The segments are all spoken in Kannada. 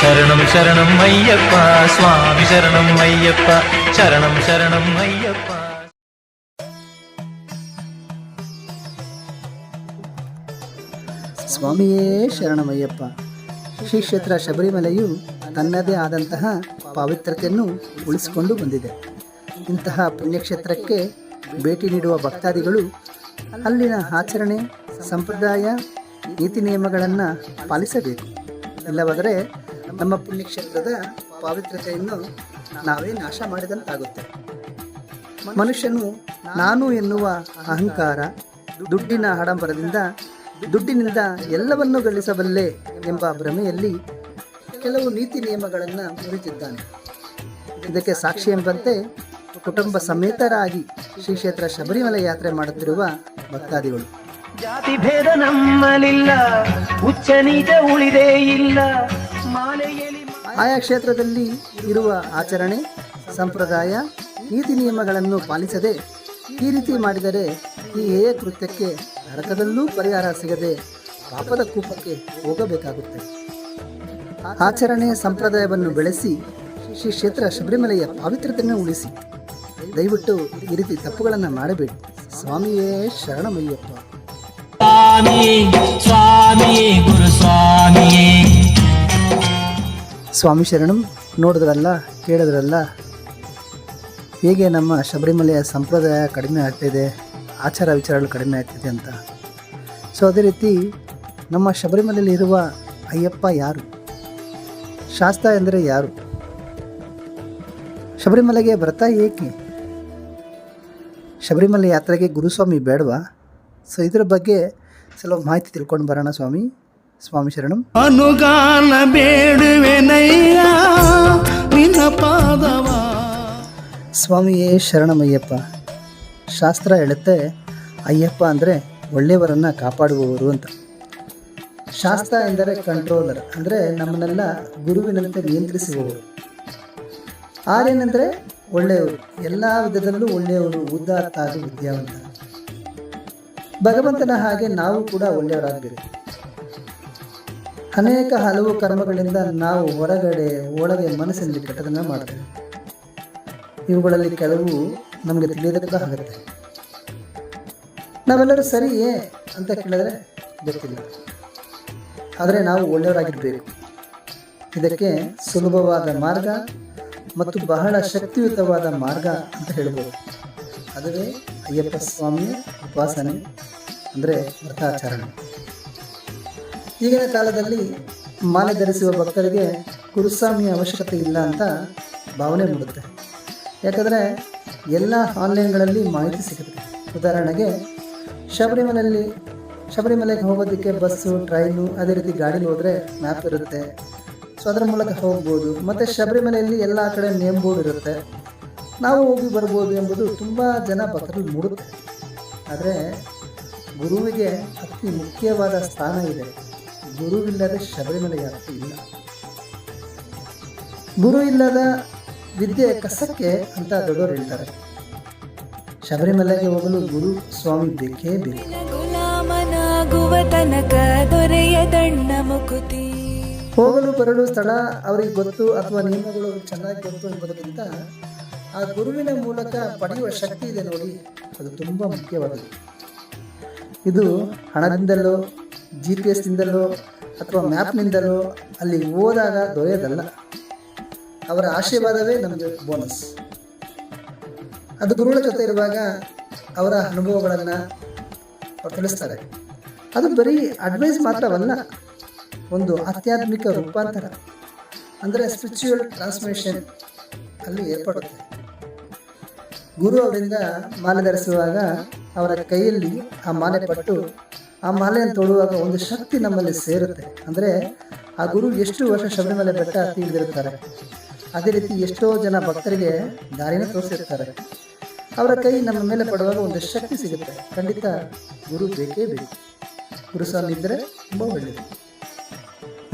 ಶರಣಂ ಶರಣಂ ಅಯ್ಯಪ್ಪ ಸ್ವಾಮಿ ಶರಣಂ ಅಯ್ಯಪ್ಪ ಶರಣಂ ಶರಣಂ ಅಯ್ಯಪ್ಪ ಸ್ವಾಮಿಯೇ ಶರಣಮಯ್ಯಪ್ಪ ಶ್ರೀ ಕ್ಷೇತ್ರ ಶಬರಿಮಲೆಯು ತನ್ನದೇ ಆದಂತಹ ಪಾವಿತ್ರತೆಯನ್ನು ಉಳಿಸಿಕೊಂಡು ಬಂದಿದೆ. ಇಂತಹ ಪುಣ್ಯಕ್ಷೇತ್ರಕ್ಕೆ ಭೇಟಿ ನೀಡುವ ಭಕ್ತಾದಿಗಳು ಅಲ್ಲಿನ ಆಚರಣೆ, ಸಂಪ್ರದಾಯ, ನೀತಿ ನಿಯಮಗಳನ್ನು ಪಾಲಿಸಬೇಕು. ಇಲ್ಲವಾದರೆ ನಮ್ಮ ಪುಣ್ಯಕ್ಷೇತ್ರದ ಪಾವಿತ್ರತೆಯನ್ನು ನಾವೇ ನಾಶ ಮಾಡಿದಂತಾಗುತ್ತೆ. ಮನುಷ್ಯನು ನಾನು ಎನ್ನುವ ಅಹಂಕಾರ, ದುಡ್ಡಿನ ಆಡಂಬರದಿಂದ ದುಡ್ಡಿನಿಂದ ಎಲ್ಲವನ್ನೂ ಗಳಿಸಬಲ್ಲೆ ಎಂಬ ಭ್ರಮೆಯಲ್ಲಿ ಕೆಲವು ನೀತಿ ನಿಯಮಗಳನ್ನು ಮುರಿತಿದ್ದಾನೆ ಇದಕ್ಕೆ ಸಾಕ್ಷಿ ಎಂಬಂತೆ ಕುಟುಂಬ ಸಮೇತರಾಗಿ ಶ್ರೀ ಕ್ಷೇತ್ರ ಶಬರಿಮಲೆ ಯಾತ್ರೆ ಮಾಡುತ್ತಿರುವ ಭಕ್ತಾದಿಗಳು. ಜಾತಿ ಭೇದ ನಮ್ಮಲಿಲ್ಲ ಉಚ್ಚ ನೀಚ ಉಳಿದೇ ಇಲ್ಲ. ಆಯಾ ಕ್ಷೇತ್ರದಲ್ಲಿ ಇರುವ ಆಚರಣೆ, ಸಂಪ್ರದಾಯ, ನೀತಿ ನಿಯಮಗಳನ್ನು ಪಾಲಿಸದೆ ಈ ರೀತಿ ಮಾಡಿದರೆ ಈ ಹೇಯ ಕೃತ್ಯಕ್ಕೆ ನರಕದಲ್ಲೂ ಪರಿಹಾರ ಸಿಗದೆ ಪಾಪದ ಕೂಪಕ್ಕೆ ಹೋಗಬೇಕಾಗುತ್ತೆ. ಆಚರಣೆ ಸಂಪ್ರದಾಯವನ್ನು ಬೆಳೆಸಿ ಶ್ರೀ ಕ್ಷೇತ್ರ ಶಬರಿಮಲೆಯ ಪಾವಿತ್ರತೆಯನ್ನು ಉಳಿಸಿ. ದಯವಿಟ್ಟು ಈ ರೀತಿ ತಪ್ಪುಗಳನ್ನು ಮಾಡಬೇಡಿ. ಸ್ವಾಮಿಯೇ ಶರಣಮಯ್ಯಪ್ಪ. ಸ್ವಾಮಿಯೇ. ಸ್ವಾಮಿ ಶರಣಂ, ನೋಡಿದ್ರಲ್ಲ, ಕೇಳಿದ್ರಲ್ಲ? ಹೇಗೆ ನಮ್ಮ ಶಬರಿಮಲೆಯ ಸಂಪ್ರದಾಯ ಕಡಿಮೆ ಆಗ್ತಿದೆ, ಆಚಾರ ವಿಚಾರಗಳು ಕಡಿಮೆ ಆಗ್ತಿದೆ ಅಂತ? ಸೊ ಅದೇ ರೀತಿ ನಮ್ಮ ಶಬರಿಮಲೆಯಲ್ಲಿ ಇರುವ ಅಯ್ಯಪ್ಪ ಯಾರು? ಶಾಸ್ತ್ರ ಎಂದರೆ ಯಾರು? ಶಬರಿಮಲೆಗೆ ಬರ್ತಾ ಏಕೆ? ಶಬರಿಮಲೆ ಯಾತ್ರೆಗೆ ಗುರುಸ್ವಾಮಿ ಬೇಡವಾ? ಸೊ ಇದರ ಬಗ್ಗೆ ಸ್ವಲ್ಪ ಮಾಹಿತಿ ತಿಳ್ಕೊಂಡು ಬರೋಣ ಸ್ವಾಮಿ. ಸ್ವಾಮಿ ಶರಣಂ. ಅನುಗಾಲ ಬೇಡುವೆನಯ್ಯ ನಿನ್ನ ಪಾದವ? ಸ್ವಾಮಿಯೇ ಶರಣಮಯ್ಯಪ್ಪ ಶಾಸ್ತ್ರ ಹೇಳುತ್ತೆ ಅಯ್ಯಪ್ಪ ಅಂದರೆ ಒಳ್ಳೆಯವರನ್ನು ಕಾಪಾಡುವವರು ಅಂತ. ಶಾಸ್ತ್ರ ಎಂದರೆ ಕಂಟ್ರೋಲರ್ ಅಂದರೆ ನಮ್ಮನ್ನೆಲ್ಲ ಗುರುವಿನಂತೆ ನಿಯಂತ್ರಿಸುವವರು. ಆರೇನೆಂದರೆ ಒಳ್ಳೆಯವರು ಎಲ್ಲ ವಿಧದಲ್ಲೂ ಒಳ್ಳೆಯವರು ಉದಾತ್ತ ಹಾಗೂ ವಿದ್ಯಾವಂತ. ಭಗವಂತನ ಹಾಗೆ ನಾವು ಕೂಡ ಒಳ್ಳೆಯವರಾಗಬೇಕು ಅನೇಕ ಹಲವು ಕರ್ಮಗಳಿಂದ ನಾವು ಹೊರಗಡೆ, ಒಳಗೆ ಮನಸ್ಸಿನಲ್ಲಿ ಕೆಟ್ಟದನ್ನು ಮಾಡ್ತೇವೆ. ಇವುಗಳಲ್ಲಿ ಕೆಲವು ನಮಗೆ ತಿಳಿಯೋದಕ್ಕೆ ಆಗುತ್ತೆ. ನಾವೆಲ್ಲರೂ ಸರಿಯೇ ಅಂತ ಕೇಳಿದ್ರೆ ಗೊತ್ತಿಲ್ಲ. ಆದರೆ ನಾವು ಒಳ್ಳೆಯವರಾಗಿರಬೇಕು. ಇದಕ್ಕೆ ಸುಲಭವಾದ ಮಾರ್ಗ ಮತ್ತು ಬಹಳ ಶಕ್ತಿಯುತವಾದ ಮಾರ್ಗ ಅಂತ ಹೇಳ್ಬೋದು. ಅದುವೇ ಅಯ್ಯಪ್ಪ ಸ್ವಾಮಿಯ ಉಪಾಸನೆ ಅಂದರೆ ವ್ರತಾಚರಣೆ. ಈಗಿನ ಕಾಲದಲ್ಲಿ ಮಾಲೆ ಧರಿಸುವ ಭಕ್ತರಿಗೆ ಗುರುಸ್ವಾಮಿಯ ಅವಶ್ಯಕತೆ ಇಲ್ಲ ಅಂತ ಭಾವನೆ ಮೂಡುತ್ತೆ. ಯಾಕಂದರೆ ಎಲ್ಲ ಆನ್ಲೈನ್ಗಳಲ್ಲಿ ಮಾಹಿತಿ ಸಿಗುತ್ತೆ. ಉದಾಹರಣೆಗೆ, ಶಬರಿಮಲೆಯಲ್ಲಿ, ಶಬರಿಮಲೆಗೆ ಹೋಗೋದಕ್ಕೆ ಬಸ್ಸು, ಟ್ರೈನು ಅದೇ ರೀತಿ ಗಾಡಿಲಿ ಹೋದರೆ ಮ್ಯಾಪ್ ಇರುತ್ತೆ. ಸೊ ಅದರ ಮೂಲಕ ಹೋಗ್ಬೋದು. ಮತ್ತು ಶಬರಿಮಲೆಯಲ್ಲಿ ಎಲ್ಲ ಕಡೆ ನೇಮ್ ಬೋರ್ಡ್ ಇರುತ್ತೆ. ನಾವು ಹೋಗಿ ಬರ್ಬೋದು ಎಂಬುದು ತುಂಬ ಜನ ಭಕ್ತರು ಮೂಡುತ್ತೆ. ಆದರೆ ಗುರುವಿಗೆ ಅತಿ ಮುಖ್ಯವಾದ ಸ್ಥಾನ ಇದೆ. ಗುರುವಿಲ್ಲದೆ ಶಬರಿಮಲೆ ಯಾತ್ರೆ ಇಲ್ಲ. ಗುರು ಇಲ್ಲದ ವಿದ್ಯೆ ಕಸಕ್ಕೆ ಅಂತ ದೊಡ್ಡವರು ಹೇಳ್ತಾರೆ. ಶಬರಿಮಲೆಗೆ ಹೋಗಲು ಗುರು ಸ್ವಾಮಿ ಬೇಕೇ ಬೇಕು ಹೋಗಲು ಬರಲು ಸ್ಥಳ ಅವರಿಗೆ ಗೊತ್ತು ಅಥವಾ ನಿಯಮಗಳು ಚೆನ್ನಾಗಿ ಗೊತ್ತು ಎಂಬುದಕ್ಕಿಂತ ಆ ಗುರುವಿನ ಮೂಲಕ ಪಡೆಯುವ ಶಕ್ತಿ ಇದೆ ನೋಡಿ, ಅದು ತುಂಬ ಮುಖ್ಯವಾದದ್ದು. ಇದು ಹಣದಿಂದಲೋ ಜಿ ಪಿ ಎಸ್ನಿಂದಲೋ ಅಥವಾ ಮ್ಯಾಪ್ನಿಂದಲೋ ಅಲ್ಲಿ ಹೋದಾಗ ದೊರೆಯೋದಲ್ಲ. ಅವರ ಆಶೀರ್ವಾದವೇ ನಮಗೆ ಬೋನಸ್ ಅದು ಗುರುಗಳ ಜೊತೆ ಇರುವಾಗ ಅವರ ಅನುಭವಗಳನ್ನು ತಿಳಿಸ್ತಾರೆ. ಅದು ಬರೀ ಅಡ್ವೈಸ್ ಮಾತ್ರವಲ್ಲ, ಒಂದು ಆಧ್ಯಾತ್ಮಿಕ ರೂಪಾಂತರ, ಅಂದರೆ ಸ್ಪಿರಿಚುವಲ್ ಟ್ರಾನ್ಸ್ಮಿಷನ್ ಅಲ್ಲಿ ಏರ್ಪಡುತ್ತೆ. ಗುರು ಅವರಿಂದ ಮಾಲೆ ಧರಿಸುವಾಗ ಅವರ ಕೈಯಲ್ಲಿ ಆ ಮಾಲೆ ಪಟ್ಟು ಆ ಮಾಲೆಯನ್ನು ತೊಡುವಾಗ ಒಂದು ಶಕ್ತಿ ನಮ್ಮಲ್ಲಿ ಸೇರುತ್ತೆ. ಅಂದರೆ ಆ ಗುರು ಎಷ್ಟು ವರ್ಷ ಶಬರಿಮಲೆ ಬೆಟ್ಟ ಹಿಡಿದಿರ್ತಾರೆ ಅದೇ ರೀತಿ ಎಷ್ಟೋ ಜನ ಭಕ್ತರಿಗೆ ದಾರಿನ ತೋರಿಸಿರ್ತಾರೆ. ಅವರ ಕೈ ನಮ್ಮ ಮೇಲೆ ಪಡುವಾಗ ಒಂದು ಶಕ್ತಿ ಸಿಗುತ್ತೆ. ಖಂಡಿತ ಗುರು ಬೇಕೇ ಬೇಕು. ಗುರುಸ್ವಾಮಿ ಇದ್ದರೆ ತುಂಬ ಒಳ್ಳೆಯದು.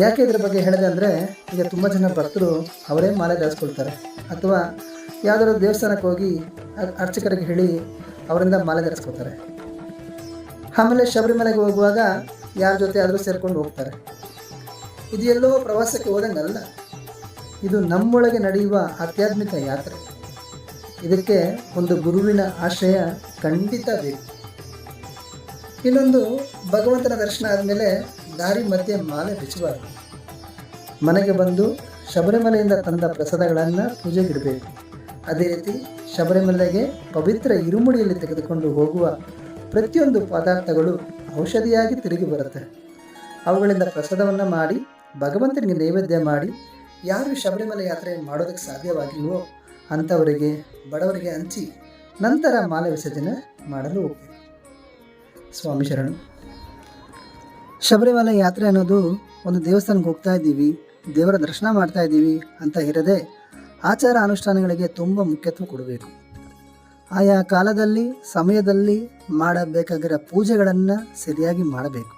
ಯಾಕೆ ಇದ್ರ ಬಗ್ಗೆ ಹೇಳಿದೆ ಅಂದರೆ, ಈಗ ತುಂಬ ಜನ ಭಕ್ತರು ಅವರೇ ಮಾಲೆ ಧರಿಸ್ಕೊಳ್ತಾರೆ. ಅಥವಾ ಯಾವುದಾದ್ರು ದೇವಸ್ಥಾನಕ್ಕೆ ಹೋಗಿ ಅರ್ಚಕರಿಗೆ ಹೇಳಿ ಅವರಿಂದ ಮಾಲೆ ಧರಿಸ್ಕೊಳ್ತಾರೆ. ಆಮೇಲೆ ಶಬರಿಮಲೆಗೆ ಹೋಗುವಾಗ ಯಾರ ಜೊತೆ ಆದರೂ ಸೇರ್ಕೊಂಡು ಹೋಗ್ತಾರೆ. ಇದು ಎಲ್ಲೋ ಪ್ರವಾಸಕ್ಕೆ ಹೋದಂಗಲ್ಲ. ಇದು ನಮ್ಮೊಳಗೆ ನಡೆಯುವ ಆಧ್ಯಾತ್ಮಿಕ ಯಾತ್ರೆ. ಇದಕ್ಕೆ ಒಂದು ಗುರುವಿನ ಆಶ್ರಯ ಖಂಡಿತ ಬೇಕು. ಇನ್ನೊಂದು ಭಗವಂತನ ದರ್ಶನ ಆದಮೇಲೆ ದಾರಿ ಮಧ್ಯೆ ಮಾಲೆ ಬಿಚ್ಚಬಾರದು. ಮನೆಗೆ ಬಂದು ಶಬರಿಮಲೆಯಿಂದ ತಂದ ಪ್ರಸಾದಗಳನ್ನು ಪೂಜೆಗಿಡಬೇಕು. ಅದೇ ರೀತಿ ಶಬರಿಮಲೆಗೆ ಪವಿತ್ರ ಇರುಮುಡಿಯಲ್ಲಿ ತೆಗೆದುಕೊಂಡು ಹೋಗುವ ಪ್ರತಿಯೊಂದು ಪದಾರ್ಥಗಳು ಔಷಧಿಯಾಗಿ ತಿರುಗಿ ಬರುತ್ತೆ. ಅವುಗಳಿಂದ ಪ್ರಸಾದವನ್ನು ಮಾಡಿ, ಭಗವಂತನಿಗೆ ನೈವೇದ್ಯ ಮಾಡಿ, ಯಾರು ಶಬರಿಮಲೆ ಯಾತ್ರೆ ಮಾಡೋದಕ್ಕೆ ಸಾಧ್ಯವಾಗಿಲ್ವೋ ಅಂಥವರಿಗೆ, ಬಡವರಿಗೆ ಹಂಚಿ ನಂತರ ಮಾಲೆ ವಿಸರ್ಜನೆ ಮಾಡಲು ಹೋಗಬೇಕು ಸ್ವಾಮಿ ಶರಣು, ಶಬರಿಮಲೆ ಯಾತ್ರೆ ಅನ್ನೋದು ಒಂದು ದೇವಸ್ಥಾನಕ್ಕೆ ಹೋಗ್ತಾ ಇದ್ದೀವಿ, ದೇವರ ದರ್ಶನ ಮಾಡ್ತಾ ಇದ್ದೀವಿ ಅಂತ ಇರದೆ ಆಚಾರ ಅನುಷ್ಠಾನಗಳಿಗೆ ತುಂಬ ಮುಖ್ಯತ್ವ ಕೊಡಬೇಕು. ಆಯಾ ಕಾಲದಲ್ಲಿ, ಸಮಯದಲ್ಲಿ ಮಾಡಬೇಕಾಗಿರೋ ಪೂಜೆಗಳನ್ನು ಸರಿಯಾಗಿ ಮಾಡಬೇಕು.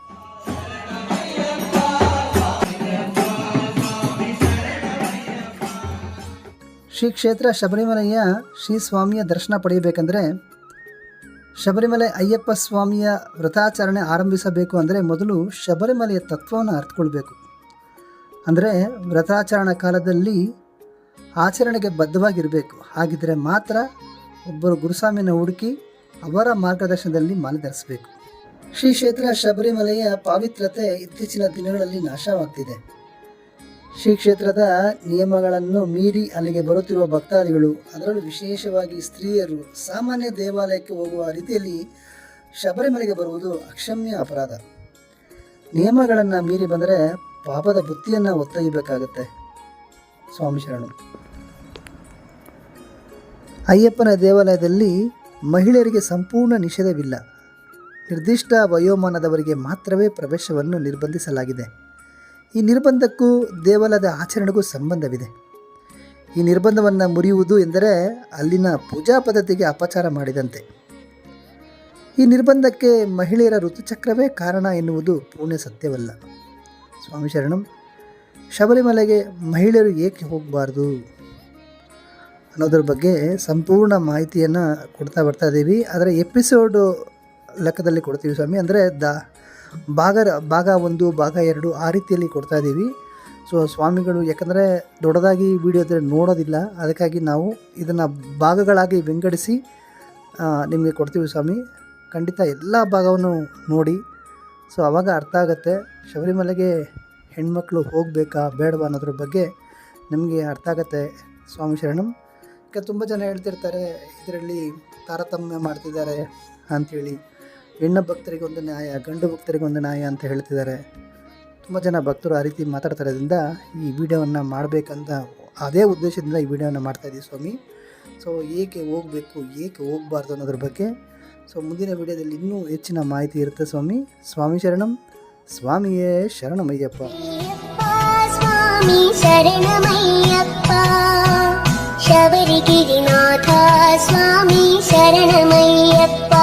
ಶ್ರೀ ಕ್ಷೇತ್ರ ಶಬರಿಮಲೆಯ ಶ್ರೀ ಸ್ವಾಮಿಯ ದರ್ಶನ ಪಡೆಯಬೇಕಂದ್ರೆ, ಶಬರಿಮಲೆ ಅಯ್ಯಪ್ಪ ಸ್ವಾಮಿಯ ವ್ರತಾಚರಣೆ ಆರಂಭಿಸಬೇಕು ಅಂದರೆ ಮೊದಲು ಶಬರಿಮಲೆಯ ತತ್ವವನ್ನು ಅರ್ಥಕೊಳ್ಬೇಕು ಅಂದರೆ ವ್ರತಾಚರಣಾ ಕಾಲದಲ್ಲಿ ಆಚರಣೆಗೆ ಬದ್ಧವಾಗಿರಬೇಕು. ಹಾಗಿದ್ದರೆ ಮಾತ್ರ ಒಬ್ಬರು ಗುರುಸ್ವಾಮಿಯನ್ನು ಹುಡುಕಿ ಅವರ ಮಾರ್ಗದರ್ಶನದಲ್ಲಿ ಮಾಲೆ ಧರಿಸಬೇಕು ಶ್ರೀ ಕ್ಷೇತ್ರ ಶಬರಿಮಲೆಯ ಪಾವಿತ್ರತೆ ಇತ್ತೀಚಿನ ದಿನಗಳಲ್ಲಿ ನಾಶವಾಗ್ತಿದೆ. ಶ್ರೀ ಕ್ಷೇತ್ರದ ನಿಯಮಗಳನ್ನು ಮೀರಿ ಅಲ್ಲಿಗೆ ಬರುತ್ತಿರುವ ಭಕ್ತಾದಿಗಳು, ಅದರಲ್ಲೂ ವಿಶೇಷವಾಗಿ ಸ್ತ್ರೀಯರು ಸಾಮಾನ್ಯ ದೇವಾಲಯಕ್ಕೆ ಹೋಗುವ ರೀತಿಯಲ್ಲಿ ಶಬರಿಮಲೆಗೆ ಬರುವುದು ಅಕ್ಷಮ್ಯ ಅಪರಾಧ. ನಿಯಮಗಳನ್ನು ಮೀರಿ ಬಂದರೆ ಪಾಪದ ಬುತ್ತಿಯನ್ನು ಒತ್ತೊಯ್ಯಬೇಕಾಗತ್ತೆ. ಸ್ವಾಮಿ ಶರಣು. ಅಯ್ಯಪ್ಪನ ದೇವಾಲಯದಲ್ಲಿ ಮಹಿಳೆಯರಿಗೆ ಸಂಪೂರ್ಣ ನಿಷೇಧವಿಲ್ಲ. ನಿರ್ದಿಷ್ಟ ವಯೋಮಾನದವರಿಗೆ ಮಾತ್ರವೇ ಪ್ರವೇಶವನ್ನು ನಿರ್ಬಂಧಿಸಲಾಗಿದೆ. ಈ ನಿರ್ಬಂಧಕ್ಕೂ ದೇವಾಲಯದ ಆಚರಣೆಗೂ ಸಂಬಂಧವಿದೆ. ಈ ನಿರ್ಬಂಧವನ್ನು ಮುರಿಯುವುದು ಎಂದರೆ ಅಲ್ಲಿನ ಪೂಜಾ ಪದ್ಧತಿಗೆ ಅಪಚಾರ ಮಾಡಿದಂತೆ. ಈ ನಿರ್ಬಂಧಕ್ಕೆ ಮಹಿಳೆಯರ ಋತುಚಕ್ರವೇ ಕಾರಣ ಎನ್ನುವುದು ಪೂರ್ಣ ಸತ್ಯವಲ್ಲ. ಸ್ವಾಮಿ ಶರಣಂ, ಶಬರಿಮಲೆಗೆ ಮಹಿಳೆಯರು ಏಕೆ ಹೋಗಬಾರ್ದು? ಅನ್ನೋದ್ರ ಬಗ್ಗೆ ಸಂಪೂರ್ಣ ಮಾಹಿತಿಯನ್ನು ಕೊಡ್ತಾ ಬರ್ತಾ ಇದ್ದೀವಿ ಆದರೆ ಎಪಿಸೋಡು ಲೆಕ್ಕದಲ್ಲಿ ಕೊಡ್ತೀವಿ ಸ್ವಾಮಿ. ಅಂದರೆ ದ ಭಾಗ ಭಾಗ ಒಂದು, ಭಾಗ ಎರಡು ಆ ರೀತಿಯಲ್ಲಿ ಕೊಡ್ತಾ ಇದ್ದೀವಿ ಸೊ ಸ್ವಾಮಿಗಳು, ಯಾಕಂದರೆ ದೊಡ್ಡದಾಗಿ ವಿಡಿಯೋ ನೋಡೋದಿಲ್ಲ. ಅದಕ್ಕಾಗಿ ನಾವು ಇದನ್ನು ಭಾಗಗಳಾಗಿ ವಿಂಗಡಿಸಿ ನಿಮಗೆ ಕೊಡ್ತೀವಿ ಸ್ವಾಮಿ. ಖಂಡಿತ ಎಲ್ಲ ಭಾಗವನ್ನು ನೋಡಿ. ಸೊ ಆವಾಗ ಅರ್ಥ ಆಗುತ್ತೆ. ಶಬರಿಮಲೆಗೆ ಹೆಣ್ಮಕ್ಳು ಹೋಗಬೇಕಾ, ಬೇಡವಾ ಅನ್ನೋದ್ರ ಬಗ್ಗೆ ನಿಮಗೆ ಅರ್ಥ ಆಗುತ್ತೆ ಸ್ವಾಮಿ ಶರಣಂ. ತುಂಬ ಜನ ಹೇಳ್ತಿರ್ತಾರೆ, ಇದರಲ್ಲಿ ತಾರತಮ್ಯ ಮಾಡ್ತಿದ್ದಾರೆ ಅಂಥೇಳಿ. ಹೆಣ್ಣು ಭಕ್ತರಿಗೆ ಒಂದು ನ್ಯಾಯ, ಗಂಡು ಭಕ್ತರಿಗೆ ಒಂದು ನ್ಯಾಯ ಅಂತ ಹೇಳ್ತಿದ್ದಾರೆ. ತುಂಬ ಜನ ಭಕ್ತರು ಆ ರೀತಿ ಮಾತಾಡ್ತಾರೋದ್ರಿಂದ ಈ ವಿಡಿಯೋವನ್ನು ಮಾಡಬೇಕಂತ ಅದೇ ಉದ್ದೇಶದಿಂದ ಈ ವಿಡಿಯೋನ ಮಾಡ್ತಾಯಿದ್ದೀವಿ ಸ್ವಾಮಿ. ಸೊ, ಏಕೆ ಹೋಗಬೇಕು, ಏಕೆ ಹೋಗಬಾರ್ದು ಅನ್ನೋದ್ರ ಬಗ್ಗೆ, ಸೊ, ಮುಂದಿನ ವಿಡಿಯೋದಲ್ಲಿ ಇನ್ನೂ ಹೆಚ್ಚಿನ ಮಾಹಿತಿ ಇರುತ್ತೆ ಸ್ವಾಮಿ. ಸ್ವಾಮಿ ಶರಣಂ, ಸ್ವಾಮಿಯೇ ಶರಣಮಯ್ಯಪ್ಪ, ಸ್ವಾಮಿ ಶರಣಮಯ್ಯಪ್ಪ. ಶಬರಿಗಿರಿನಾಥ ಸ್ವಾಮಿ ಶರಣಮಯ್ಯಪ್ಪ